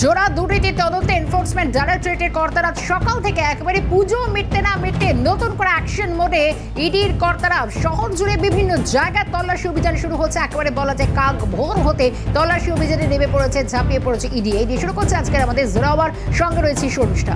জোড়া দুর্নীতি তদন্তে এনফোর্সমেন্ট ডাইরেক্টরেটের কর্তারা সকাল থেকে একেবারে পুজো মিটতে না মিটতে নতুন করে অ্যাকশন মোডে ইডির কর্তারা শহর জুড়ে বিভিন্ন জায়গায় তল্লাশি অভিযান শুরু হচ্ছে। একেবারে বলা যায় কাক ভোর হতে তল্লাশি অভিযানে নেমে পড়েছে, ঝাঁপিয়ে পড়েছে ইডি এই দিয়ে শুরু করছে আজকের আমাদের জোরাওয়ার সঙ্গে রয়েছে শর্মিষ্ঠা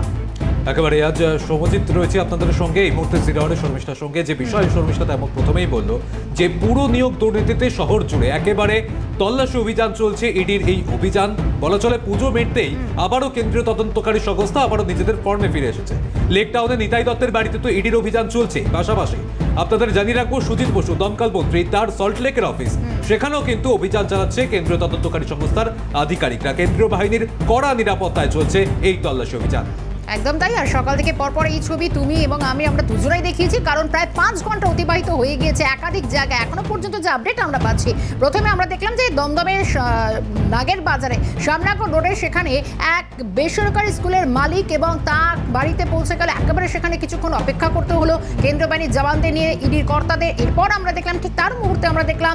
একেবারে আজ সৌমজিৎ রয়েছে আপনাদের সঙ্গে। এই মুহূর্তে জিরাওয়ারের শর্মিষ্ঠার সঙ্গে যে বিষয় শর্মিষ্ঠা তেমন প্রথমেই বলল যে পুরো নিয়োগ দুর্নীতিতে শহর জুড়ে একেবারে তল্লাশি অভিযান চলছে ইডির এই অভিযান। বলা চলে পুজো মিটতেই আবারও কেন্দ্রীয় তদন্তকারী সংস্থা আবারও নিজেদের ফর্মে ফিরে এসেছে। লেক টাউনে নিতাই দত্তের বাড়িতে তো ইডির অভিযান চলছে পাশাপাশি আপনাদের জানিয়ে রাখব সুজিত বসু দমকল মন্ত্রী তার সল্টলেকের অফিস সেখানেও কিন্তু অভিযান চালাচ্ছে কেন্দ্রীয় তদন্তকারী সংস্থার আধিকারিকরা। কেন্দ্রীয় বাহিনীর কড়া নিরাপত্তায় চলছে এই তল্লাশি অভিযান। একদম তাই, আর সকাল থেকে পরপর এই ছবি তুমি এবং আমি আমরা দুজনেই দেখিয়েছি, কারণ প্রায় পাঁচ ঘণ্টা অতিবাহিত হয়ে গিয়েছে একাধিক জায়গায়। এখনও পর্যন্ত যে আপডেট আমরা পাচ্ছি, প্রথমে আমরা দেখলাম যে দমদমের নাগের বাজারে শ্যামনগর রোডে সেখানে এক বেসরকারি স্কুলের মালিক এবং তার বাড়িতে পৌঁছে গেলে একেবারে সেখানে কিছুক্ষণ অপেক্ষা করতে হলো কেন্দ্রীয় বাহিনীর জওয়ানদের নিয়ে, ইডির কর্তাদের। এরপর আমরা দেখলাম ঠিক তার মুহূর্তে আমরা দেখলাম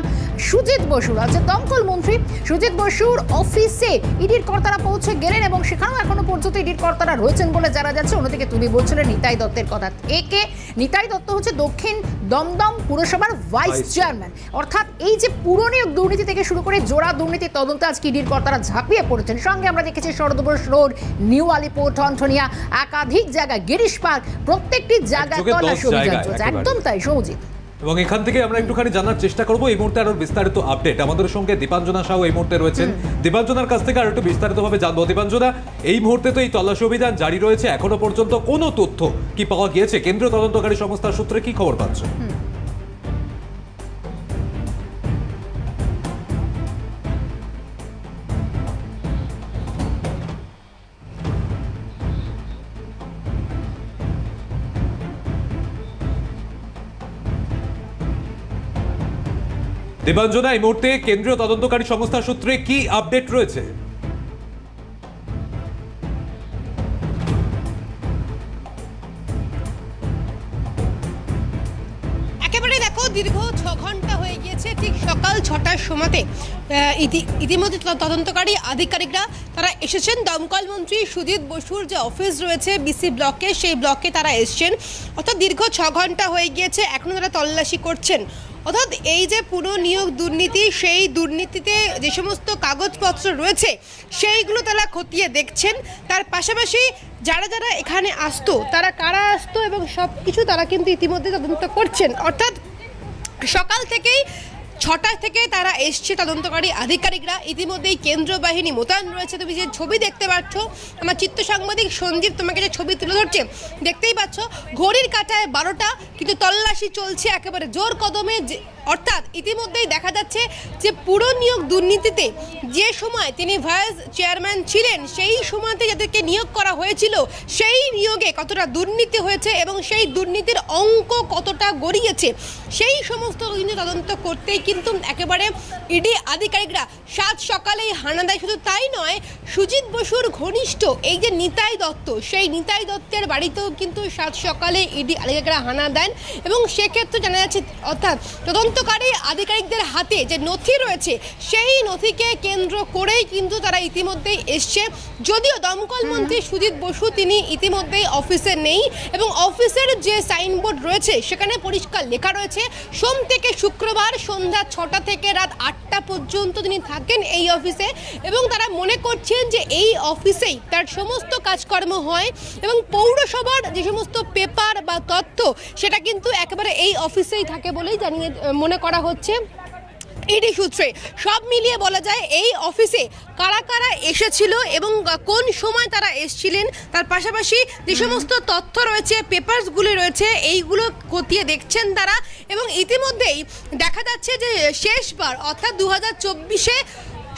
সুজিত বসুর আছে দমকল মন্ত্রী সুজিত বসুর অফিসে ইডির কর্তারা পৌঁছে গেলেন এবং সেখানেও এখনও পর্যন্ত ইডির কর্তারা রয়েছেন বলে জানা যাচ্ছে অন্যদিকে তুমি বলছিলে নিতাই দত্তের কথা। একে নিতাই দত্ত হচ্ছে দক্ষিণ দমদম পুরসভার ভাইস চেয়ারম্যান অর্থাৎ এই যে পুরনিয়োগ দুর্নীতি থেকে শুরু করে জোড়া দুর্নীতি তদন্তে আজকে ইডির কর্তারা ঝাঁপিয়ে পড়েছেন। সঙ্গে আমরা দেখেছি শরদবোস রোড নিউ আলিপুর টনটনিয়া একাধিক জায়গা গিরিশ পার্ক প্রত্যেকটি জায়গায় তল্লাশি অভিযান চলছে। একদম তাই সৌজিৎ। এবং এখান থেকে আমরা একটুখানি জানার চেষ্টা করব। এই মুহূর্তে আরও বিস্তারিত আপডেট আমাদের সঙ্গে দীপাঞ্জনা সাহু এই মুহূর্তে রয়েছেন। দীপাঞ্জনার কাছ থেকে আরও একটু বিস্তারিতভাবে জানব। দীপাঞ্জনা এই মুহূর্তে তো এই তল্লাশি অভিযান জারি রয়েছে। এখনও পর্যন্ত কোনো তথ্য কি পাওয়া গিয়েছে? কেন্দ্রীয় তদন্তকারী সংস্থার সূত্রে কি খবর পাচ্ছ? দীপাঞ্জনা এই মুহূর্তে কেন্দ্রীয় তদন্তকারী সংস্থার সূত্রে কি আপডেট রয়েছে? দীর্ঘ ছ ঘণ্টা হয়ে গিয়েছে, ঠিক সকাল ছটার সময়তে ইতিমধ্যে তদন্তকারী আধিকারিকরা তারা এসেছেন। দমকল মন্ত্রী সুজিত বসুর যে অফিস রয়েছে, বিসি ব্লকে, সেই ব্লকে তারা এসছেন। অর্থাৎ দীর্ঘ ছ ঘণ্টা হয়ে গিয়েছে এখনও তারা তল্লাশি করছেন। অর্থাৎ এই যে পুরো নিয়োগ দুর্নীতি, সেই দুর্নীতিতে যে সমস্ত কাগজপত্র রয়েছে, সেইগুলো তারা খতিয়ে দেখছেন। তার পাশাপাশি যারা যারা এখানে আসতো, তারা কারা আসতো এবং সব কিছু তারা কিন্তু ইতিমধ্যে তদন্ত করছেন। অর্থাৎ সকাল থেকেই ছটা থেকে তারা এসছে তদন্তকারী আধিকারিকরা। ইতিমধ্যেই কেন্দ্র বাহিনী মোতায়েন রয়েছে। তুমি যে ছবি দেখতে পাচ্ছ, আমার চিত্ত সাংবাদিক সঞ্জীব তোমাকে যে ছবি তুলে ধরছে, দেখতেই পাচ্ছ, ঘড়ির কাটায় বারোটা, কিন্তু তল্লাশি চলছে একেবারে জোর কদমে। অর্থাৎ ইতিমধ্যেই দেখা যাচ্ছে যে পুরো নিয়োগ দুর্নীতিতে যে সময় তিনি ভাইস চেয়ারম্যান ছিলেন, সেই সময়তে যাদেরকে নিয়োগ করা হয়েছিল, সেই নিয়োগে কতটা দুর্নীতি হয়েছে এবং সেই দুর্নীতির অঙ্ক কতটা গড়িয়েছে, সেই সমস্ত কিন্তু তদন্ত করতেই কিন্তু একেবারে ইডি আধিকারিকরা সাত সকালেই হানা দেয়। শুধু তাই নয়, সুজিত বসুর ঘনিষ্ঠ এই যে নিতাই দত্ত, সেই নিতাই দত্তের বাড়িতেও কিন্তু সাত সকালে ইডি আধিকারিকরা হানা দেন এবং সেক্ষেত্রে জানা যাচ্ছে, অর্থাৎ তদন্তকারী আধিকারিকদের হাতে যে নথি রয়েছে সেই নথিকে কেন্দ্র করেই কিন্তু তারা ইতিমধ্যেই এসছে। যদিও দমকল মন্ত্রী সুজিত বসু তিনি ইতিমধ্যেই অফিসে নেই এবং অফিসের যে সাইনবোর্ড রয়েছে সেখানে পরিষ্কার লেখা রয়েছে সোম থেকে শুক্রবার সন্ধ্যা ছটা থেকে রাত আটটা পর্যন্ত তিনি থাকেন এই অফিসে এবং তারা মনে করছেন যে এই অফিসেই তার সমস্ত কাজকর্ম হয় এবং পৌরসভার যে সমস্ত পেপার বা তথ্য সেটা কিন্তু একেবারে এই অফিসেই থাকে বলেই জানিয়ে মনে করা হচ্ছে ইডি সূত্রে। সব মিলিয়ে বলা যায়, এই অফিসে কারা কারা এসেছিল এবং কোন সময় তারা এসেছিলেন, তার পাশাপাশি যে সমস্ত তথ্য রয়েছে পেপারসগুলি রয়েছে, এইগুলো খতিয়ে দেখছেন তারা। এবং ইতিমধ্যেই দেখা যাচ্ছে যে শেষবার, অর্থাৎ দু হাজার চব্বিশে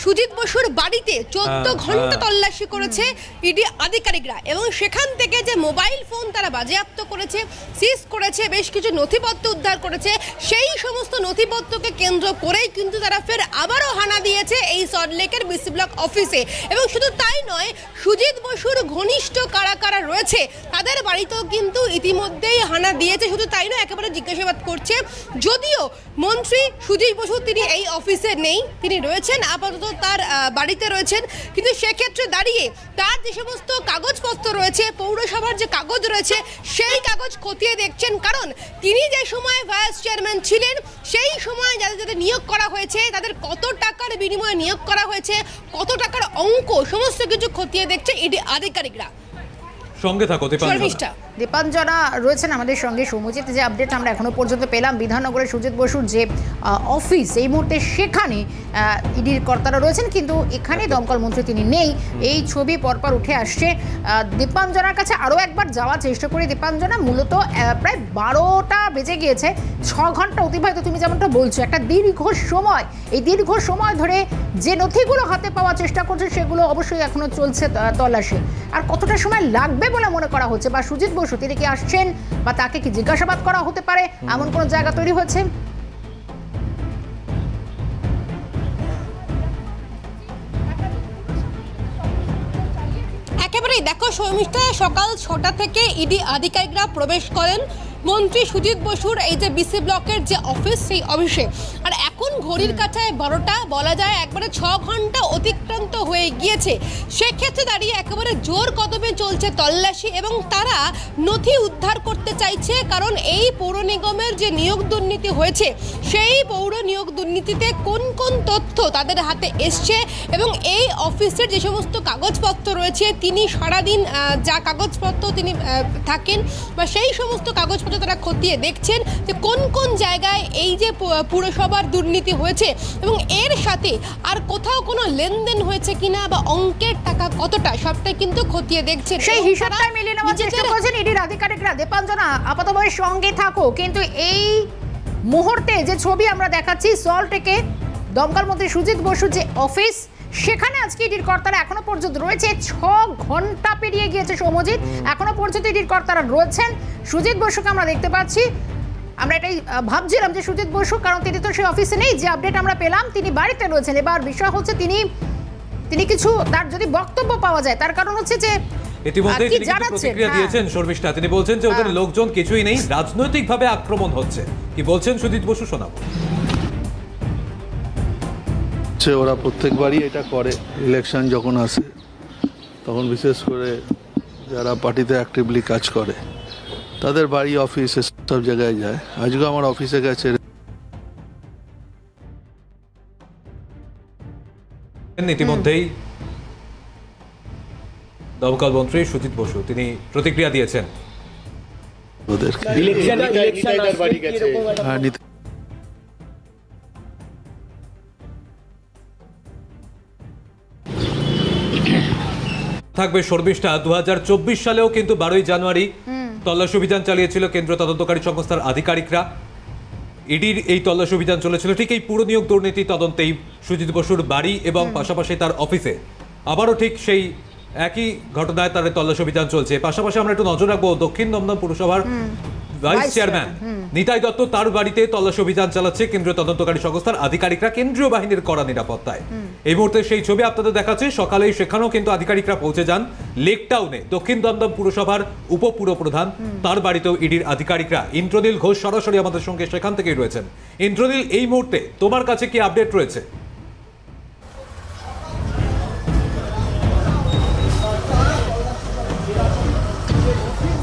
সুজিত বসুর বাড়িতে চোদ্দ হ্যাঁ, ঘণ্টা হ্যাঁ। তল্লাশি করেছে ইডি আধিকারিকরা। এবং সেখান থেকে যে মোবাইল ফোন তারা বাজেয়াপ্ত করেছে সিজ করেছে বেশ কিছু নথিপত্র উদ্ধার করেছে সেই সমস্ত নথিপত্রকে কেন্দ্র করেই কিন্তু তারা ফের আবারও হানা দিয়েছে এই সল্টলেকের বিসি ব্লক অফিসে এবং শুধু তাই নয় সুজিত বসুর ঘনিষ্ঠ কারা কারা রয়েছে তাদের বাড়িতেও কিন্তু ইতিমধ্যেই হানা দিয়েছে। শুধু তাই নয় একেবারে জিজ্ঞাসাবাদ করছে যদিও মন্ত্রী সুজিত বসু তিনি এই অফিসে নেই তিনি রয়েছেন আপাতত আপাতত তার বাড়িতে রয়েছেন। কিন্তু সেক্ষেত্রে দাঁড়িয়ে তার যে সমস্ত কাগজপত্র রয়েছে পৌরসভার যে কাগজ রয়েছে সেই কাগজ খতিয়ে দেখছেন। কারণ তিনি যে সময় ভাইস চেয়ারম্যান ছিলেন সেই সময় যাদের যাদের নিয়োগ করা হয়েছে তাদের কত টাকার বিনিময়ে নিয়োগ করা হয়েছে কত টাকার অঙ্ক সমস্ত কিছু খতিয়ে দেখছে ইডি আধিকারিকরা। সঙ্গে থাকো শর্মিষ্ঠা। দীপাঞ্জনা রয়েছেন আমাদের সঙ্গে। সমুচিত যে আপডেট আমরা এখনও পর্যন্ত পেলাম, বিধাননগরের সুজিত বসুর যে অফিস এই মুহূর্তে সেখানে ইডির কর্তারা রয়েছেন, কিন্তু এখানে দমকল মন্ত্রী তিনি নেই। এই ছবি পরপর উঠে আসছে। দীপাঞ্জনার কাছে আরও একবার যাওয়ার চেষ্টা করি। দীপাঞ্জনা মূলত প্রায় বারোটা বেজে গিয়েছে, ছ ঘণ্টা অতিবাহিত তুমি যেমনটা বলছো, একটা দীর্ঘ সময়। এই দীর্ঘ সময় ধরে যে নথিগুলো হাতে পাওয়ার চেষ্টা করছে, সেগুলো অবশ্যই এখনও চলছে তল্লাশি। আর কতটা সময় লাগবে বলে মনে করা হচ্ছে? বা সুজিত বসু, তিনি কি আসছেন বা তাকে কি জিজ্ঞাসাবাদ করা হতে পারে? এমন কোনো জায়গা তৈরি হয়েছে? একেবারেই দেখো শর্মিষ্ঠা সকাল ছটা থেকে ইডি আধিকারিকরা প্রবেশ করেন। মন্ত্রী সুজিত বসুর এই যে বিসি ব্লকের যে অফিস সেই অফিসে। আর এখন ঘড়ির কাছায় বারোটা বলা যায় একবারে ছ ঘণ্টা অতিক্রান্ত হয়ে গিয়েছে। সেক্ষেত্রে দাঁড়িয়ে একেবারে জোর কদমে চলছে তল্লাশি এবং তারা নথি উদ্ধার করতে চাইছে কারণ এই পৌর নিগমের যে নিয়োগ দুর্নীতি হয়েছে সেই পৌর নিয়োগ দুর্নীতিতে কোন কোন তথ্য তাদের হাতে এসছে এবং এই অফিসের যে সমস্ত কাগজপত্র রয়েছে তিনি সারাদিন যা কাগজপত্র তিনি থাকেন বা সেই সমস্ত কাগজপত্র তারা খতিয়ে দেখছেন যে কোন কোন জায়গায় এই যে পুরসভার দুর্নীতি হয়েছে এবং এর সাথে আর কোথাও কোনো লেনদেন হয়েছে কিনা বা অঙ্কের টাকা কতটা সবটাই কিন্তু খতিয়ে দেখছেন। সেই হিসাবটা মিলিয়ে নেওয়ার চেষ্টা করছেন ইডির আধিকারিকরা। দীপাঞ্জনা আপাতত সঙ্গে থাকো কিন্তু এই মুহূর্তে যে ছবি আমরা দেখাচ্ছি সল্টেকে দমকল মন্ত্রী সুজিত বসু যে অফিস সেখানে আজকে ইডির কর্তারা এখনও পর্যন্ত রয়েছে। ছ ঘণ্টা পেরিয়ে গিয়েছে সমজিৎ এখনও পর্যন্ত ইডির কর্তারা রয়েছেন। সুজিত বসুকে আমরা দেখতে পাচ্ছি। আমরা এটাই ভাবছিলাম যে সুজিত বসু কারণ তিনি তো সেই অফিসে নেই যে আপডেট আমরা পেলাম তিনি বাড়িতে রয়েছেন। এবার বিষয় হচ্ছে তিনি তিনি কিছু তার যদি বক্তব্য পাওয়া যায় তার কারণ হচ্ছে যে ইতিমধ্যে তিনি প্রতিক্রিয়া হ্যাঁ। দিয়েছেন শর্মিষ্ঠা। তিনি বলছেন যে ওদের হ্যাঁ। লোকজন কিছুই নেই রাজনৈতিকভাবে আক্রমণ হচ্ছে। কি বলছেন সুজিত বসু শোনাবো? হচ্ছে ওরা প্রত্যেকবারই এটা করে। ইলেকশন যখন আসে তখন বিশেষ করে যারা পার্টিতে অ্যাক্টিভলি কাজ করে তাদের বাড়ি অফিস সব জায়গায় যায়। আজকে আমার অফিসে গেছে। ইতিমধ্যেই দমকল মন্ত্রী সুজিত বসু। তিনি প্রতিক্রিয়া দিয়েছেন। ওদেরকে। থাকবে শর্মিষ্ঠা। দু সালেও কিন্তু বারোই জানুয়ারি তল্লাশি অভিযান চালিয়েছিল কেন্দ্র তদন্তকারী সংস্থার আধিকারিকরা। ইডির এই তল্লাশি অভিযান চলেছিল ঠিক এই পুরো নিয়োগ দুর্নীতি তদন্তেই সুজিত বসুর বাড়ি এবং পাশাপাশি তার অফিসে। আবারও ঠিক সেই একই ঘটনায় তার তল্লাশি অভিযান চলছে। পাশাপাশি আমরা একটু নজর রাখব দক্ষিণ দমদম পুরসভার ভাইস চেয়ারম্যান নিতাই দত্ত তার বাড়িতে তল্লাশি অভিযান চালাচ্ছে কেন্দ্রীয় তদন্তকারী সংস্থার আধিকারিকরা কেন্দ্রীয় বাহিনীর কড়া নিরাপত্তায়। এই মুহূর্তে সেই ছবি আপনাদের দেখাচ্ছে। সকালে সেখানেও কিন্তু আধিকারিকরা পৌঁছে যান। লেক টাউনে দক্ষিণ দমদম পুরসভার উপপুর প্রধান তার বাড়িতেও ইডির আধিকারিকরা। ইন্দ্রনীল ঘোষ সরাসরি আমাদের সঙ্গে সেখান থেকেই রয়েছেন। ইন্দ্রনীল এই মুহূর্তে তোমার কাছে কি আপডেট রয়েছে?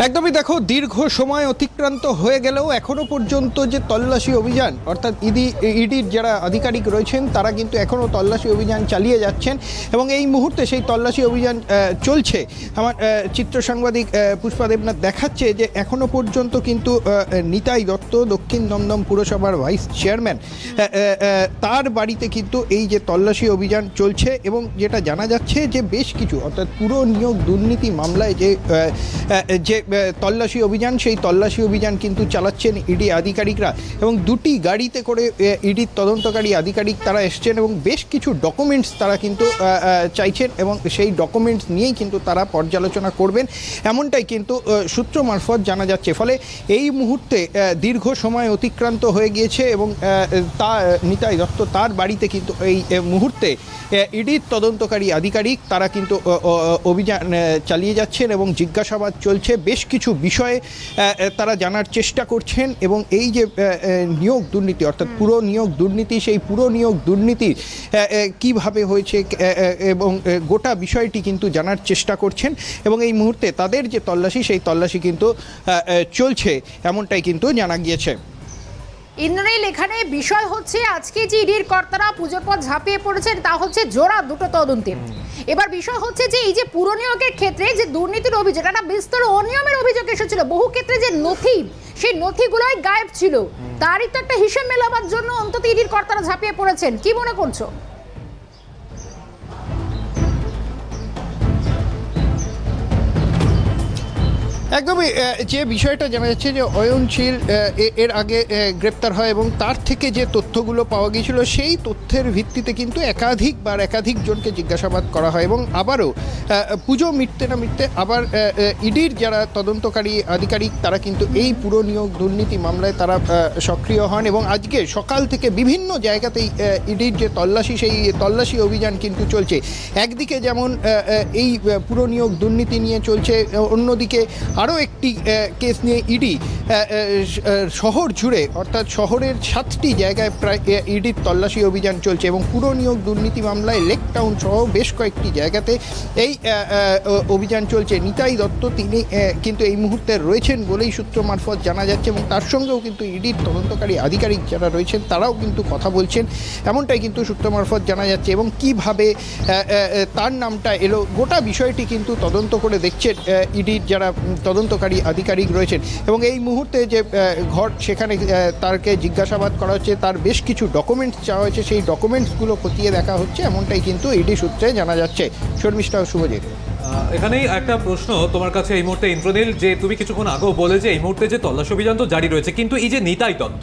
একদমই দেখো, দীর্ঘ সময় অতিক্রান্ত হয়ে গেলেও এখনও পর্যন্ত যে তল্লাশি অভিযান, অর্থাৎ ইডি, ইডির যারা আধিকারিক রয়েছেন, তারা কিন্তু এখনও তল্লাশি অভিযান চালিয়ে যাচ্ছেন। এবং এই মুহূর্তে সেই তল্লাশি অভিযান চলছে। আমার চিত্র সাংবাদিক পুষ্পা দেবনাথ দেখাচ্ছে যে এখনও পর্যন্ত কিন্তু নিতাই দত্ত, দক্ষিণ দমদম পুরসভার ভাইস চেয়ারম্যান তার বাড়িতে কিন্তু এই যে তল্লাশি অভিযান চলছে এবং যেটা জানা যাচ্ছে যে বেশ কিছু, অর্থাৎ পুরো নিয়োগ দুর্নীতি মামলায় যে যে তল্লাশি অভিযান, সেই তল্লাশি অভিযান কিন্তু চালাচ্ছেন ইডি আধিকারিকরা এবং দুটি গাড়িতে করে ইডির তদন্তকারী আধিকারিক তারা এসছেন এবং বেশ কিছু ডকুমেন্টস তারা কিন্তু চাইছেন এবং সেই ডকুমেন্টস নিয়েই কিন্তু তারা পর্যালোচনা করবেন। এমনটাই কিন্তু সূত্র মারফত জানা যাচ্ছে। ফলে এই মুহূর্তে দীর্ঘ সময় অতিক্রান্ত হয়ে গিয়েছে এবং তা, নিতাই দত্ত তার বাড়িতে কিন্তু এই মুহূর্তে ইডির তদন্তকারী আধিকারিক তারা কিন্তু অভিযান চালিয়ে যাচ্ছেন এবং জিজ্ঞাসাবাদ চলছে। বেশ বেশ কিছু বিষয়ে তারা জানার চেষ্টা করছেন এবং এই যে নিয়োগ দুর্নীতি অর্থাৎ পুরো নিয়োগ দুর্নীতি সেই পুরো নিয়োগ দুর্নীতি কীভাবে হয়েছে এবং গোটা বিষয়টি কিন্তু জানার চেষ্টা করছেন এবং এই মুহূর্তে তাদের যে তল্লাশি সেই তল্লাশি কিন্তু চলছে এমনটাই কিন্তু জানা গিয়েছে। ইন্দ্রনীল, এখানে বিষয় হচ্ছে আজকে যে ইডির কর্তারা পুজোর পর ঝাঁপিয়ে পড়েছেন, তা হচ্ছে জোড়া দুটো তদন্তে। এবার বিষয় হচ্ছে যে, এই যে পুরনিয়োগের ক্ষেত্রে যে দুর্নীতির অভিযোগ, একটা বিস্তর অনিয়মের অভিযোগ এসেছিল। বহু ক্ষেত্রে যে নথি, সেই নথিগুলোই গায়েব ছিল। তারই তো একটা হিসেব মেলাবার জন্য অন্তত ইডির কর্তারা ঝাঁপিয়ে পড়েছেন। কি মনে করছ? একদমই যে বিষয়টা জানা যাচ্ছে যে অয়নশীল এ- এর আগে গ্রেপ্তার হয় এবং তার থেকে যে তথ্যগুলো পাওয়া গিয়েছিল সেই তথ্যের ভিত্তিতে কিন্তু একাধিকবার একাধিক জনকে জিজ্ঞাসাবাদ করা হয় এবং আবারও পুজো মিটতে না মিটতে আবার ইডির যারা তদন্তকারী আধিকারিক তারা কিন্তু এই পুরো নিয়োগ দুর্নীতি মামলায় তারা সক্রিয় হন এবং আজকে সকাল থেকে বিভিন্ন জায়গাতেই ইডির যে তল্লাশি সেই তল্লাশি অভিযান কিন্তু চলছে। একদিকে যেমন এই পুরো নিয়োগ দুর্নীতি নিয়ে চলছে অন্যদিকে আরও একটি কেস নিয়ে ইডি শহর জুড়ে, অর্থাৎ শহরের সাতটি জায়গায় প্রায় ইডির তল্লাশি অভিযান চলছে এবং পুরো নিয়োগ দুর্নীতি মামলায় লেক টাউন সহ বেশ কয়েকটি জায়গাতে এই অভিযান চলছে। নিতাই দত্ত, তিনি কিন্তু এই মুহূর্তে রয়েছেন বলেই সূত্র মারফত জানা যাচ্ছে এবং তার সঙ্গেও কিন্তু ইডির তদন্তকারী আধিকারিক যারা রয়েছেন, তারাও কিন্তু কথা বলছেন। এমনটাই কিন্তু সূত্র মারফত জানা যাচ্ছে এবং কীভাবে তার নামটা এলো, গোটা বিষয়টি কিন্তু তদন্ত করে দেখছেন ইডির যারা তদন্তকারী আধিকারিক রয়েছেন। এবং এই মুহূর্তে যে আহ, ঘর সেখানে আহ, তারকে জিজ্ঞাসাবাদ করা হচ্ছে তার বেশ কিছু ডকুমেন্টস চাওয়া হয়েছে। সেই ডকুমেন্টসগুলো খতিয়ে দেখা হচ্ছে এমনটাই কিন্তু ইডি সূত্রে জানা যাচ্ছে। শর্মিষ্ঠা শুভজিৎ। আহ, এখানেই একটা প্রশ্ন তোমার কাছে এই মুহূর্তে ইন্দ্রনীল যে তুমি কিছুক্ষণ আগেও বলে যে এই মুহূর্তে যে তল্লাশি অভিযান তো জারি রয়েছে কিন্তু এই যে নিতাই দত্ত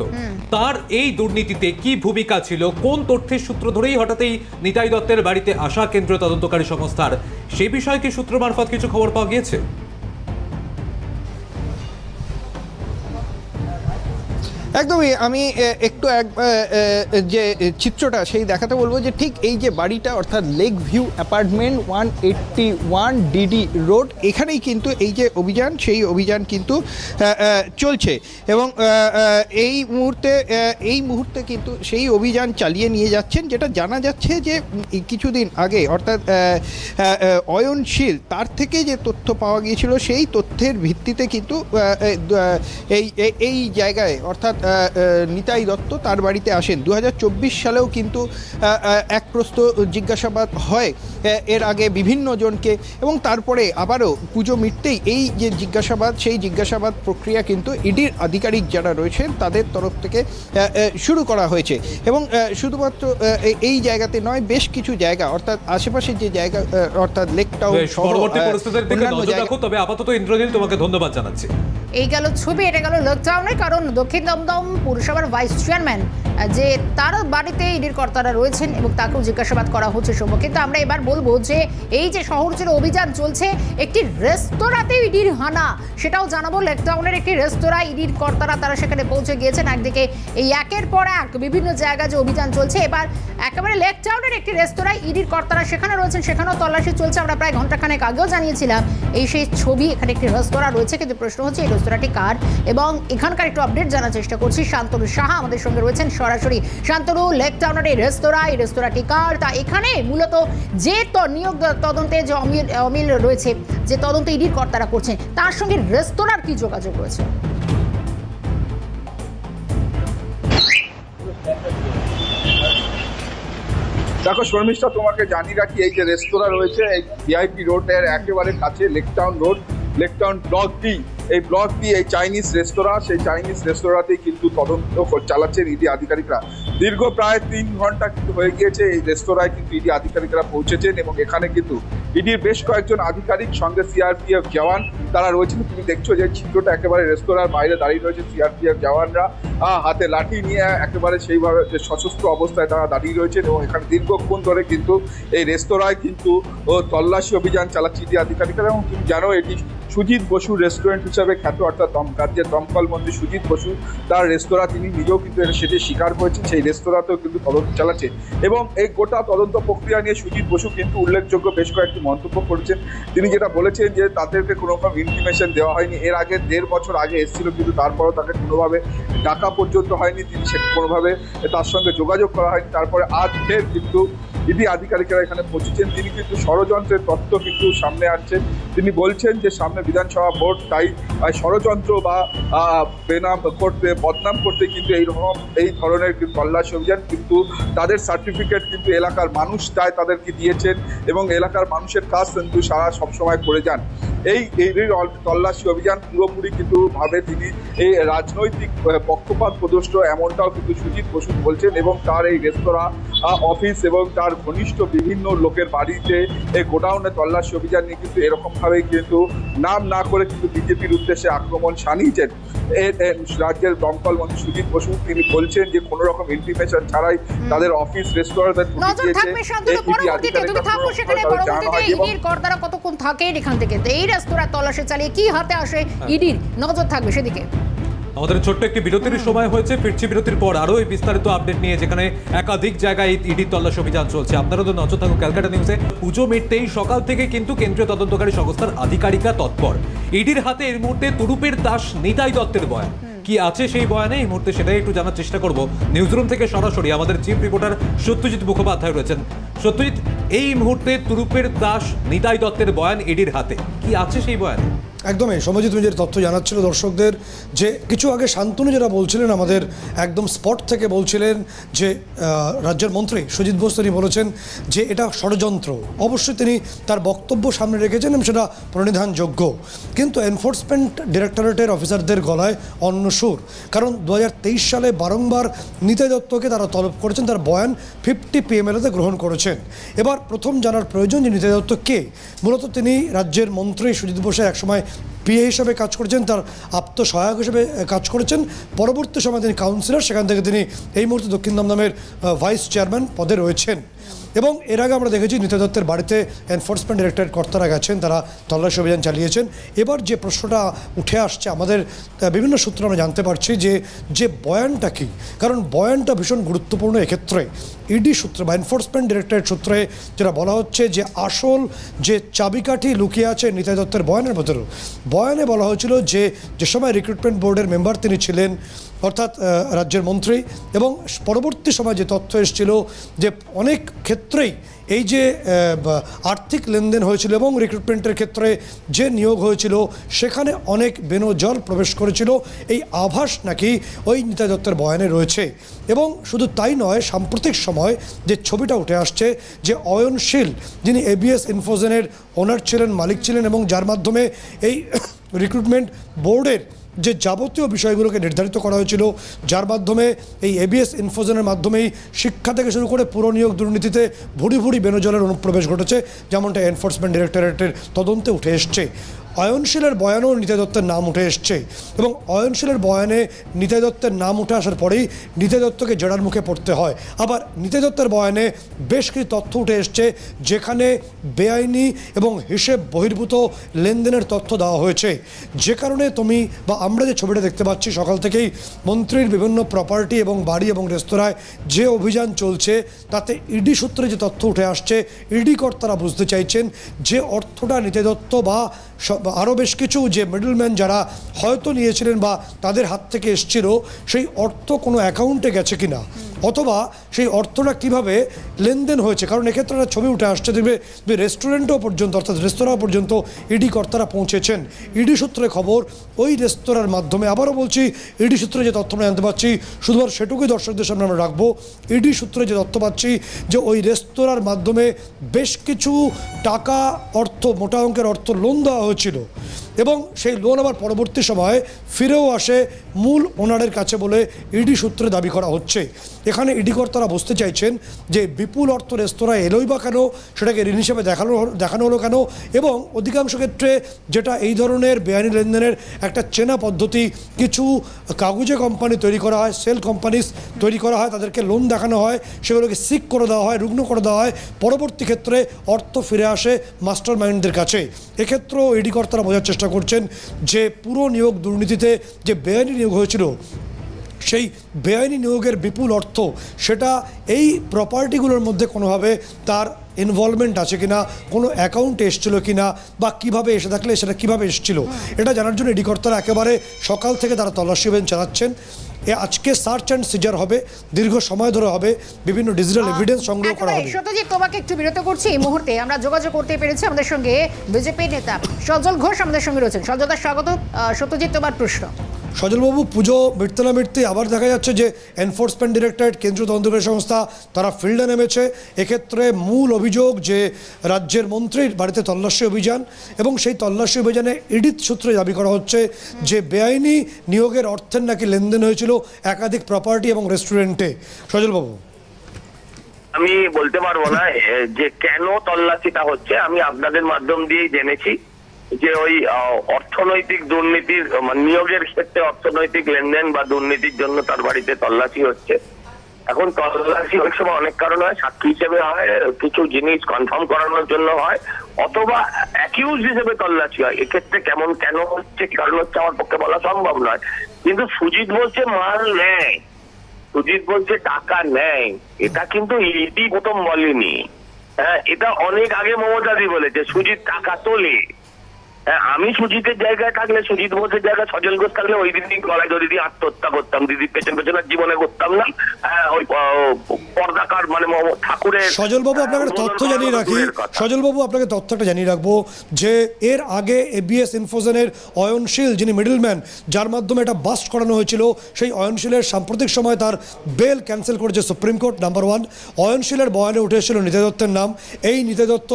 তার এই দুর্নীতিতে কি ভূমিকা ছিল? কোন তথ্যের সূত্র ধরেই হঠাৎ এই নিতাই দত্তের বাড়িতে আসা কেন্দ্রীয় তদন্তকারী সংস্থার? সেই বিষয়ে কি সূত্র মারফত কিছু খবর পাওয়া গিয়েছে? একদমই, আমি একটু এক যে চিত্রটা সেই দেখাতে বলব যে ঠিক এই যে বাড়িটা অর্থাৎ lake view apartment one eighty one D D road এখানেই কিন্তু এই যে অভিযান, সেই অভিযান কিন্তু চলছে। এবং এই মুহূর্তে এই মুহূর্তে কিন্তু সেই অভিযান চালিয়ে নিয়ে যাচ্ছেন, যেটা জানা যাচ্ছে যে কিছুদিন আগে অর্থাৎ অয়নশীল, তার থেকে যে তথ্য পাওয়া গিয়েছিল, সেই তথ্যের ভিত্তিতে কিন্তু এই এই- জায়গায় অর্থাৎ নিতাই দত্ত তার বাড়িতে আসেন। দু হাজার চব্বিশ সালেও কিন্তু এক প্রস্ত জিজ্ঞাসাবাদ হয় এর আগে বিভিন্ন জনকে এবং তারপরে আবারও পুজো মিটতেই এই যে জিজ্ঞাসাবাদ সেই জিজ্ঞাসাবাদ প্রক্রিয়া কিন্তু ইডির আধিকারিক যারা রয়েছেন তাদের তরফ থেকে শুরু করা হয়েছে। এবং শুধুমাত্র এই জায়গাতে নয় বেশ কিছু জায়গা অর্থাৎ আশেপাশের যে জায়গা অর্থাৎ লেক টাউন পরবর্তী পরিস্থিতির দিকে নজর রাখো তবে আপাতত ইন্দ্রনীল তোমাকে ধন্যবাদ জানাচ্ছি। এই গেল ছবি এটা গেল লকডাউনে কারণ। দক্ষিণ দমদম পুরসভার ভাইস চেয়ারম্যান যে তার বাড়িতে ইডির কর্তারা রয়েছেন এবং তাকেও জিজ্ঞাসাবাদ করা হচ্ছে সম্ভব কিন্তু আমরা এবার বলব যে এই যে শহর জুড়ে অভিযান চলছে, একটি রেস্তোরাঁতে ইডির হানা, সেটাও জানাব। লকডাউনের একটি রেস্তোরাঁ ইডির কর্তারা তারা সেখানে পৌঁছে গিয়েছেন। একদিকে এই একের পর এক বিভিন্ন জায়গায় যে অভিযান চলছে, এবার একেবারে লেক টাউনের একটি রেস্তোরাঁয় ইডির কর্তারা সেখানে রয়েছেন, সেখানেও তল্লাশি চলছে। আমরা প্রায় ঘন্টাখানেক আগেও জানিয়েছিলাম, এই সেই ছবি, এখানে একটি রেস্তোরাঁ রয়েছে। কিন্তু প্রশ্ন হচ্ছে, এই রেস্তোরাঁটি কার? এবং এখানকার একটু আপডেট জানার চেষ্টা করছি। শান্তনু সাহা আমাদের সঙ্গে রয়েছেন। সরাসরি শান্তনু, লেক টাউনের এই রেস্তোরাঁ, এই রেস্তোরাঁটি কার তা এখানে মূলত যে নিয়োগ তদন্তে যে অমিল অমিল রয়েছে, যে তদন্ত ইডির কর্তারা করছেন, তার সঙ্গে রেস্তোরাঁর কি যোগাযোগ রয়েছে? দেখো, শর্মিষ্ঠা, তোমাকে জানিয়ে রাখি, এই যে রেস্তোরাঁ রয়েছে, এই ভিআইপি রোডের একেবারে কাছে Lake Town road Lake Town block D এই ব্লক ডি এই চাইনিজ রেস্তোরাঁ, সেই চাইনিজ রেস্তোরাঁতেই কিন্তু তদন্ত চালাচ্ছেন ইডি আধিকারিকরা। দীর্ঘ প্রায় তিন ঘণ্টা কিন্তু হয়ে গিয়েছে এই রেস্তোরাঁয় কিন্তু ইডি আধিকারিকরা পৌঁছেছেন এবং এখানে কিন্তু ইডির বেশ কয়েকজন আধিকারিক সঙ্গে সিআরপিএফ জওয়ান তারা রয়েছেন। তুমি দেখছ যে চিত্রটা একেবারে রেস্তোরাঁর বাইরে দাঁড়িয়ে রয়েছে সিআরপিএফ জওয়ানরা। হাতে লাঠি নিয়ে একেবারে সেইভাবে সশস্ত্র অবস্থায় তারা দাঁড়িয়ে রয়েছেন এবং এখানে দীর্ঘক্ষণ ধরে কিন্তু এই রেস্তোরাঁয় কিন্তু তল্লাশি অভিযান চালাচ্ছে ইডি আধিকারিকরা এবং তুমি জানো এটি সুজিত বসু রেস্টুরেন্ট হিসাবে খ্যাত, অর্থাৎ রাজ্যের দমকল মন্ত্রী সুজিত বসু, তার রেস্তোরাঁ তিনি নিজেও কিন্তু সেটি স্বীকার করেছেন, সেই রেস্তোরাঁতেও কিন্তু তদন্ত চালাচ্ছে। এবং এই গোটা তদন্ত প্রক্রিয়া নিয়ে সুজিত বসু কিন্তু উল্লেখযোগ্য বেশ কয়েকটি মন্তব্য করেছেন। তিনি যেটা বলেছেন যে তাদেরকে কোনো রকম ইনফরমেশন দেওয়া হয়নি। এর আগে দেড় বছর আগে এসেছিল, কিন্তু তারপরও তাকে কোনোভাবে ডাকা পর্যন্ত হয়নি। তিনি সে কোনোভাবে তার সঙ্গে যোগাযোগ করা হয়নি। তারপরে আজ ফের কিন্তু ইডি আধিকারিকেরা এখানে পৌঁছেছেন। তিনি কিন্তু ষড়যন্ত্রের তথ্য কিন্তু সামনে আসছেন তিনি বলছেন যে সামনে বিধানসভা ভোট, তাই ষড়যন্ত্র বা বেনাম করতে, বদনাম করতে কিন্তু এই রকম এই ধরনের তল্লাশি অভিযান কিন্তু তাদের সার্টিফিকেট কিন্তু এলাকার মানুষ তাই তাদেরকে দিয়েছেন এবং এলাকার মানুষের কাজ কিন্তু সারা সবসময় করে যান। এই এই তল্লাশি অভিযান পুরোপুরি কিন্তু ভাবে তিনি এই রাজনৈতিক পক্ষপাত প্রদর্শ এমনটাও কিন্তু সুজিত বসু বলছেন এবং তার এই রেস্তোরাঁ অফিস এবং তার ঘনিষ্ঠ বিভিন্ন লোকের বাড়িতে এই গোডাউনে তল্লাশি অভিযান নিয়ে কিন্তু এরকমভাবেই কিন্তু নাম না করে কিন্তু বিজেপির উদ্দেশ্যে আক্রমণ এ রাজ্যের দমকল মন্ত্রী সুজিত বসু তিনি বলছেন যে কোন রকম ইনফরমেশন ছাড়াই তাদের অফিস ঢুকে নজর দিয়েছে। কর্তারা কতক্ষণ থাকেন এখান থেকে? এই রেস্তোরাঁ তল্লাশি চালিয়ে কি হাতে আসে ইডির নজর থাকবে সেদিকে। আমাদের ছোট্ট একটি বিরতির সময় হয়েছে, ফিরছি বিরতির পর আরও এই বিস্তারিত আপডেট নিয়ে যেখানে একাধিক জায়গায় ইডি তল্লাশি অভিযান চলছে। আপনারা তো নজর থাকুন ক্যালকাটা নিউজে। পুজো মিটতেই সকাল থেকে কিন্তু কেন্দ্রীয় তদন্তকারী সংস্থার আধিকারিকরা তৎপর। ইডির হাতে এই মুহূর্তে তুরুপের দাস নিতাই দত্তের বয়ান। কি আছে সেই বয়ানে? এই মুহূর্তে সেটাই একটু জানার চেষ্টা করব। নিউজরুম থেকে সরাসরি আমাদের চিফ রিপোর্টার সত্যজিৎ মুখোপাধ্যায় রয়েছেন। সত্যজিৎ, এই মুহূর্তে তুরুপের দাস নিতাই দত্তের বয়ান ইডির হাতে। কি আছে সেই বয়ানে? একদমই। সমজিৎ তুমি তথ্য জানাচ্ছিল দর্শকদের যে কিছু আগে শান্তনু যারা বলছিলেন, আমাদের একদম স্পট থেকে বলছিলেন যে রাজ্যের মন্ত্রী সুজিত বোস তিনি বলেছেন যে, এটা ষড়যন্ত্র। অবশ্যই তিনি তার বক্তব্য সামনে রেখেছেন এবং সেটা প্রণিধানযোগ্য। কিন্তু এনফোর্সমেন্ট ডিরেক্টরেটের অফিসারদের গলায় অন্য সুর। কারণ দু হাজার তেইশ সালে বারংবার নিতাই দত্তকে তারা তলব করেছেন, তার বয়ান ফিফটি পিএমএলএতে গ্রহণ করেছেন। এবার প্রথম জানার প্রয়োজন যে নিতাই দত্ত কে? মূলত তিনি রাজ্যের মন্ত্রী সুজিত বোসের একসময় পিএ হিসাবে কাজ করেছেন, তার আত্মসহায়ক হিসেবে কাজ করেছেন। পরবর্তী সময় তিনি কাউন্সিলর সেখান থেকে তিনি এই মুহূর্তে দক্ষিণ দমদমের ভাইস চেয়ারম্যান পদে রয়েছেন। এবং এর আগে আমরা দেখেছি নিতা দত্তের বাড়িতে এনফোর্সমেন্ট ডিরেক্টরেট কর্তারা গেছেন, তারা তল্লাশি অভিযান চালিয়েছেন। এবার যে প্রশ্নটা উঠে আসছে, আমাদের বিভিন্ন সূত্রে আমরা জানতে পারছি যে যে বয়ানটা কী? কারণ বয়ানটা ভীষণ গুরুত্বপূর্ণ এক্ষেত্রে। ইডি সূত্রে বা এনফোর্সমেন্ট ডিরেক্টরেট সূত্রে যেটা বলা হচ্ছে যে আসল যে চাবিকাঠি লুকিয়ে আছে নিতাই দত্তের বয়ানের ভেতরে বয়ানে বলা হয়েছিল যে যে সময় রিক্রুটমেন্ট বোর্ডের মেম্বার তিনি ছিলেন, অর্থাৎ রাজ্যের মন্ত্রী এবং পরবর্তী সময় যে তথ্য এসেছিল যে অনেক ক্ষেত্রেই এই যে আর্থিক লেনদেন হয়েছিল এবং রিক্রুটমেন্টের ক্ষেত্রে যে নিয়োগ হয়েছিল, সেখানে অনেক বেনজল প্রবেশ করেছিল। এই আভাস নাকি ওই নিতা দত্তের বয়ানে রয়েছে। এবং শুধু তাই নয়, সাম্প্রতিক সময় যে ছবিটা উঠে আসছে, যে অয়নশীল, যিনি এবিএস ইনফোজেনের ওনার ছিলেন, মালিক ছিলেন এবং যার মাধ্যমে এই রিক্রুটমেন্ট বোর্ডের যে যাবতীয় বিষয়গুলোকে নির্ধারিত করা হয়েছিল, যার মাধ্যমে এই এবিএস ইনফোজনের মাধ্যমেই শিক্ষা থেকে শুরু করে পুর নিয়োগ দুর্নীতিতে ভুড়ি ভুড়ি বেনজলের অনুপ্রবেশ ঘটেছে, যেমনটা এনফোর্সমেন্ট ডিরেক্টরেটের তদন্তে উঠে এসছে। অয়নশীলের বয়ানেও নিতাই দত্তের নাম উঠে এসছে এবং অয়নশীলের বয়ানে নিতাই দত্তের নাম উঠে আসার পরেই নিতাই দত্তকে জেরার মুখে পড়তে হয়। আবার নিতাই দত্তের বয়ানে বেশ কিছু তথ্য উঠে এসছে যেখানে বেআইনি এবং হিসেব বহির্ভূত লেনদেনের তথ্য দেওয়া হয়েছে। যে কারণে তুমি বা আমরা যে ছবিটা দেখতে পাচ্ছি, সকাল থেকেই মন্ত্রীর বিভিন্ন প্রপার্টি এবং বাড়ি এবং রেস্তোরাঁয় যে অভিযান চলছে, তাতে ইডি সূত্রে যে তথ্য উঠে আসছে, ইডি কর্তারা বুঝতে চাইছেন যে অর্থটা নিতে দত্ত বা আরও বেশ কিছু যে মিডলম্যান যারা হয়তো নিয়েছিলেন বা তাদের হাত থেকে এসছিল, সেই অর্থ কোনো অ্যাকাউন্টে গেছে কিনা? অথবা সেই অর্থটা কীভাবে লেনদেন হয়েছে? কারণ এক্ষেত্রে একটা ছবি উঠে আসছে, দেখবে রেস্টুরেন্টও পর্যন্ত, অর্থাৎ রেস্তোরাঁ পর্যন্ত ইডি কর্তারা পৌঁছেছেন। ইডি সূত্রে খবর, ওই রেস্তোরাঁর মাধ্যমে। আবারও বলছি ইডি সূত্রে যে তথ্য আমরা জানতে পারছি, শুধুমাত্র সেটুকুই দর্শকদের সামনে আমরা রাখব। ইডি সূত্রে যে তথ্য পাচ্ছি, যে ওই রেস্তোরাঁর মাধ্যমে বেশ কিছু টাকা অর্থ, মোটা অঙ্কের অর্থ লোন দেওয়া হয়েছিল। এবং সেই লোন আবার পরবর্তী সময়ে ফিরেও আসে মূল ওনারের কাছে বলে ইডি সূত্রে দাবি করা হচ্ছে। এখানে ইডি কর্তারা বুঝতে চাইছেন যে বিপুল অর্থ রেস্তোরাঁ এলোই বা কেন, সেটাকে ঋণ হিসেবে দেখানো দেখানো হলো কেন এবং অধিকাংশ ক্ষেত্রে যেটা এই ধরনের বেআইনি লেনদেনের একটা চেনা পদ্ধতি, কিছু কাগজে কোম্পানি তৈরি করা হয় সেল কোম্পানিস তৈরি করা হয়, তাদেরকে লোন দেখানো হয়, সেগুলোকে সিক করে দেওয়া হয়, রুগ্ন করে দেওয়া হয়, পরবর্তী ক্ষেত্রে অর্থ ফিরে আসে মাস্টার মাইন্ডদের কাছে। এক্ষেত্রেও ইডি কর্তারা বোঝার বোঝানোর চেষ্টা করছেন যে পুরো নিয়োগ দুর্নীতিতে যে বেআইনি নিয়োগ হয়েছিল সেই বেআইনি নিয়োগের বিপুল অর্থ সেটা এই প্রপার্টিগুলোর মধ্যে কোনোভাবে তার ইনভলভমেন্ট আছে কিনা কোনো অ্যাকাউন্টে এসেছিল কিনা বা কীভাবে এসে থাকলে সেটা কীভাবে এসেছিল এটা জানার জন্য ইডি কর্তারা একেবারে সকাল থেকে তারা তল্লাশি অভিযান চালাচ্ছেন। এ আজকে সার্চ অ্যান্ড সিজার হবে দীর্ঘ সময় ধরে হবে বিভিন্ন ডিজিটাল এভিডেন্স সংগ্রহ করা হবে। সত্যজিৎ তোমাকে একটু বিরত করছি এই মুহূর্তে। আমরা যোগাযোগ করতে পেরেছি আমাদের সঙ্গে বিজেপি নেতা সজল ঘোষ আমাদের সঙ্গে রয়েছেন। সজলদার স্বাগত। সত্যজিৎ তোমার প্রশ্ন। সজলবাবু, পুজো মিটতে না মিটতে আবার দেখা যাচ্ছে যে এনফোর্সমেন্ট ডিরেক্টরেট কেন্দ্রীয় তদন্তকারী সংস্থা তারা ফিল্ডে নেমেছে। এক্ষেত্রে মূল অভিযোগ যে রাজ্যের মন্ত্রীর বাড়িতে তল্লাশি অভিযান এবং সেই তল্লাশি অভিযানে ইডিত সূত্রে দাবি করা হচ্ছে যে বেআইনি নিয়োগের অর্থের নাকি লেনদেন হয়েছিল একাধিক প্রপার্টি এবং রেস্টুরেন্টে সজলবাবু। আমি বলতে পারব না যে কেন তল্লাশিটা হচ্ছে আমি আপনাদের মাধ্যম দিয়েই জেনেছি। যে ওই অর্থনৈতিক দুর্নীতির মানে নিয়োগের ক্ষেত্রে অর্থনৈতিক লেনদেন বা দুর্নীতির জন্য তার বাড়িতে তল্লাশি হচ্ছে। এখন তল্লাশি অনেক সময় অনেক কারণ হয়, সাক্ষী হিসেবে হয়, কিছু জিনিস কনফার্ম করানোর জন্য হয়, অথবা অ্যাকিউজ হিসেবে তল্লাশি হয়। এক্ষেত্রে কেমন, কেন হচ্ছে কারণ হচ্ছে, আমার পক্ষে বলা সম্ভব নয়। কিন্তু সুজিত বলছে, মাল নেয়। সুজিত বলছে, টাকা নেয়। এটা কিন্তু ইডি প্রথম বলেনি। হ্যাঁ এটা অনেক আগে মমতাদি বলেছে, সুজিত টাকা তোলে। আমি সুজিতের জায়গায় থাকলে সুজিত বোসের জায়গায় সজল ঘোষ থাকলে ওই দিনই গলায় ধরে দিয়ে আত্মহত্যা করতাম দিদির পেছন পেছন জীবনে করতাম না। হ্যাঁ ওই পর্দাকার মানে ঠাকুরের সজলবাবু আপনাকে তথ্য জানিয়ে রাখি। সজলবাবু আপনাকে তথ্য একটা জানিয়ে রাখব যে এর আগে এবিএস ইনফোজেনের অয়নশীল যিনি মিডলম্যান যার মাধ্যমে এটা বাস্ট করানো হয়েছিল সেই অয়নশীলের সাম্প্রতিক সময় তার বেল ক্যান্সেল করেছে সুপ্রিম কোর্ট নাম্বার ওয়ান অয়নশীলের বয়ানে উঠে এসেছিল নিতাই দত্তের নাম। এই নিতাই দত্ত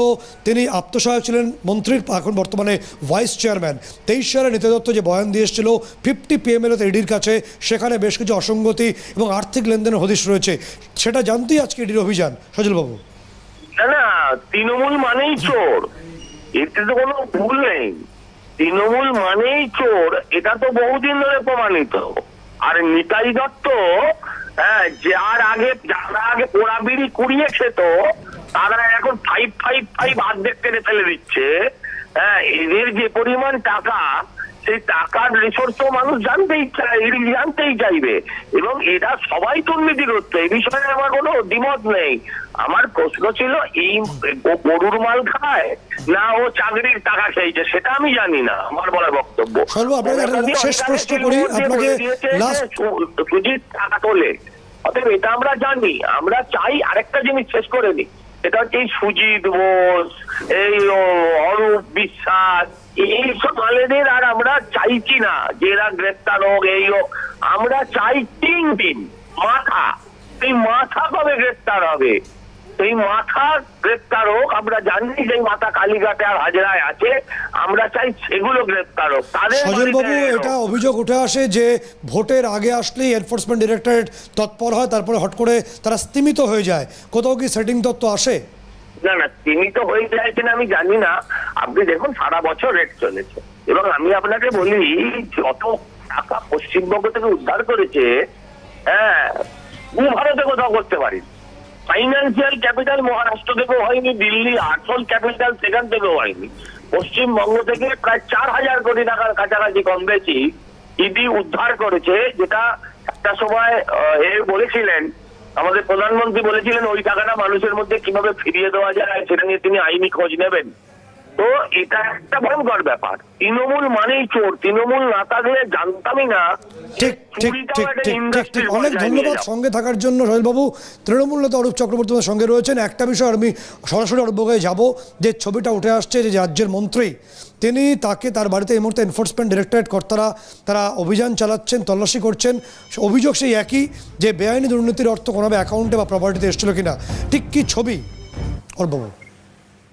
তিনি আত্মসহায়ক ছিলেন মন্ত্রীর এখন বর্তমানে ভাইস চেয়ারম্যান। তেইশ সালে নিতাই দত্ত যে বয়ান দিয়ে এসেছিল ফিফটি পিএমএল ইডির কাছে, সেখানে বেশ কিছু অসঙ্গতি এবং আর্থিক লেনদেনের হদিশ রয়েছে। সেটা জানতেই আজকে ইডির অভিযান। সজলবাবু। না না, তৃণমূল মানেই চোর। এতে তো কোনো ভুল নেই। তৃণমূল মানেই চোর, এটা তো বহুদিন ধরে প্রমাণিত। আর নিতাই দত্ত হ্যাঁ যার আগে, যারা আগে পোড়া বিড়ি কুড়িয়েছে তো, তারা এখন ফাইভ ফাইভ ফাইভ অর্ধেক টেনে ফেলে দিচ্ছে। হ্যাঁ এদের যে পরিমাণ টাকা সেই টাকার রিসোর্স তো মানুষ জানতেই জানতেই চাইবে। এবং এটা সবাই দুর্নীতিগ্রস্ত এই বিষয়ে আমার কোনো দ্বিমত নেই। আমার প্রশ্ন ছিল এই গরুর মাল খায় না ও চাকরির টাকা খেয়েছে সেটা আমি জানি না আমার বলা বক্তব্য। শেষ প্রশ্ন করি, আপনাকে সুজিত টাকা তোলে অতএব এটা আমরা জানি আমরা চাই আরেকটা জিনিস শেষ করে নিই এটা হচ্ছে সুজিত বোস এই অরূপ বিশ্বাস এইসব মালেদের আর আমরা চাইছি না যে এরা গ্রেপ্তার হোক, এই হোক। আমরা চাই তিন দিন, মাথা। এই মাথা কবে গ্রেপ্তার হবে? সেই মাথা গ্রেপ্তার হোক আমরা জানি যে মাথা কালীঘাটে আর হাজরায় আছে আমরা চাই সেগুলো গ্রেপ্তার হোক। তাদের সজলবাবু এটা অভিযোগ উঠে আসে যে ভোটের আগে আসলেই এনফোর্সমেন্ট ডিরেক্টরেট তৎপর হয় তারপরে হট করে তারা স্তিমিত হয়ে যায়। কোথাও কি সেটিং তত্ত্ব আসে? না না তিনি তো হয়ে যায় কিনা আমি জানি না। আপনি দেখুন সারা বছর রেট চলেছে। এবং আমি আপনাকে বলি যত টাকা পশ্চিমবঙ্গ থেকে উদ্ধার করেছে হ্যাঁ ভারতে কোথাও করতে পারি ফাইন্যান্সিয়াল ক্যাপিটাল মহারাষ্ট্র থেকেও হয়নি দিল্লি আসল ক্যাপিটাল সেখান থেকেও হয়নি। পশ্চিমবঙ্গ থেকে প্রায় চার হাজার কোটি টাকার কাছাকাছি কম বেশি ইডি উদ্ধার করেছে, যেটা একটা সময় এ বলেছিলেন, আমাদের প্রধানমন্ত্রী বলেছিলেন, ওই টাকাটা মানুষের মধ্যে কীভাবে ফিরিয়ে দেওয়া যায়, সেটা নিয়ে তিনি আইনি খোঁজ নেবেন। তো এটা একটা ভয়ঙ্কর ব্যাপার। তৃণমূল মানেই চোর তৃণমূল না থাকলে জানতামই না ঠিক ঠিক ঠিক ঠিক ঠিক ঠিক। অনেক ধন্যবাদ সঙ্গে থাকার জন্য সোহেলবাবু তৃণমূল নেতা অরূপ চক্রবর্তী সঙ্গে রয়েছেন। একটা বিষয় আমি সরাসরি অরূপকে যাব যে ছবিটা উঠে আসছে যে রাজ্যের মন্ত্রী তিনি তাকে তার বাড়িতে এই মুহূর্তে এনফোর্সমেন্ট ডিরেক্টরেট কর্তারা তারা অভিযান চালাচ্ছেন তল্লাশি করছেন। অভিযোগ সেই একই যে বেআইনি দুর্নীতির অর্থ কোনোভাবে অ্যাকাউন্টে বা প্রপার্টিতে এসেছিল কিনা। ঠিক কি ছবি অরূপবাবু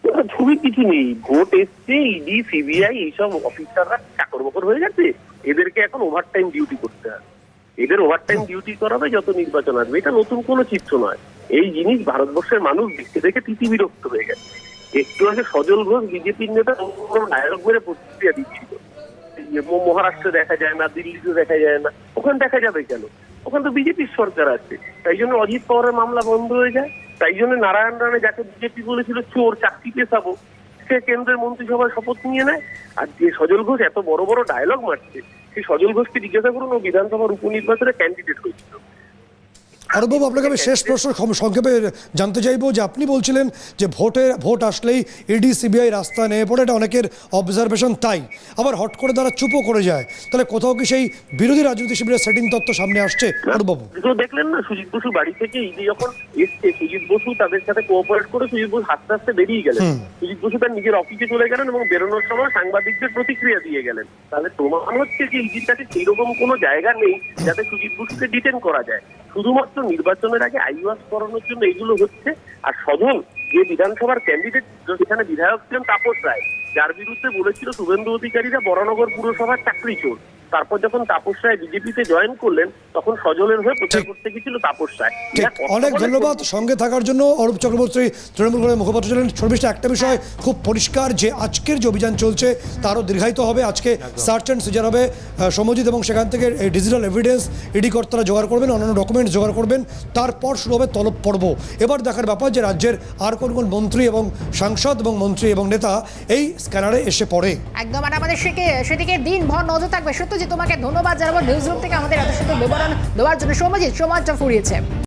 ছবি কিছু নেই। ভোট এসছে, ইডি, সিবিআই, এইসব অফিসাররা চাকর বকর হয়ে গেছে। এদেরকে এখন ওভারটাইম ডিউটি করতে হবে। এদের ওভারটাইম ডিউটি করাবে যত নির্বাচন আসবে। এটা নতুন কোনো চিত্র নয়। এই জিনিস ভারতবর্ষের মানুষ দেখতে দেখে তিতি বিরক্ত হয়ে গেছে। একটু আগে সজল ঘোষ বিজেপির নেতা ডায়লগ মেরে প্রতিক্রিয়া দিচ্ছিল। মহারাষ্ট্রে দেখা যায় না, দিল্লিতে দেখা যায় না। ওখানে দেখা যাবে কেন? ওখানে তো বিজেপির সরকার আছে। তাই জন্য অজিত পাওয়ারের মামলা বন্ধ হয়ে যায়। তাই জন্য নারায়ণ রানে যাকে বিজেপি বলেছিল চোর চাকরি পেশাবো সে কেন্দ্রের মন্ত্রিসভায় শপথ নিয়ে নেয়। আর যে সজল ঘোষ এত বড় বড় ডায়লগ মারছে, সেই সজল ঘোষকে জিজ্ঞাসা করুন, ও বিধানসভার উপনির্বাচনে ক্যান্ডিডেট হয়েছিল। আরবাবু আপনাকে আমি শেষ প্রশ্ন সংক্ষেপে জানতে চাইব যে আপনি বলছিলেন যে ভোটে ভোট আসলেই ইডি সিবিআই রাস্তা নেমে পড়ে এটা অনেকের অবজারভেশন তাই। আবার হট করে তারা চুপও করে যায়। তাহলে কোথাও কি সেই বিরোধী রাজনীতি শিবিরের সেটিং তত্ত্ব সামনে আসছে? আরবাবু তো দেখলেন না সুজিত বসু বাড়ি থেকে ইডি যখন এসছে সুজিত বসু তাদের সাথে কোঅপারেট করে সুজিত বসু হাসতে হাসতে বেরিয়ে গেলেন। সুজিত বসু তার নিজের অফিসে চলে গেলেন এবং বেরোনোর সময় সাংবাদিকদের প্রতিক্রিয়া দিয়ে গেলেন। তাহলে প্রমাণ হচ্ছে যে ইডির কাছে সেইরকম কোনো জায়গা নেই যাতে সুজিত বসুকে ডিটেন করা যায়। শুধুমাত্র নির্বাচনের আগে আইওয়াস করানোর জন্য এগুলো হচ্ছে, আর সদন যে বিধানসভার ক্যান্ডিডেট সেখানে বিধায়ক ছিলেন তাপস রায়, যার বিরুদ্ধে বলেছিল শুভেন্দু অধিকারীরা বরানগর পুরসভার চাকরি চোর। তারপর যখন তাপস রায় বিজেপিতে জয়েন করলেন তখন সজলের হয়ে প্রচার করতে গেছিল তাপস রায়। অনেক ধন্যবাদ সঙ্গে থাকার জন্য। অরূপ চক্রবর্তী তৃণমূল কংগ্রেসের মুখপাত্র ছিলেন। শর্মিষ্ঠা একটা বিষয় খুব পরিষ্কার যে আজকের যে অভিযান চলছে তারও দীর্ঘায়িত হবে। আজকে সার্চ অ্যান্ড সিজার হবে আহ, সমজিৎ এবং সেখান থেকে এই ডিজিটাল এভিডেন্স ইডি কর্তারা জোগাড় করবেন অন্যান্য ডকুমেন্টস জোগাড় করবেন। তারপর শুরু হবে তলব পর্ব। এবার দেখার ব্যাপার যে রাজ্যের আর কোন কোন মন্ত্রী এবং সাংসদ এবং মন্ত্রী এবং নেতা এই স্ক্যানারে এসে পড়ে। একদম আর আমাদের সেকে সেদিকে দিনভর নজর থাকবে। সত্যি যে তোমাকে ধন্যবাদ জানাব নিউজ রুম থেকে আমাদের এত সুন্দর বিবরণ দেওয়ার জন্য সমাজিত সমাজটা ফুরিয়েছে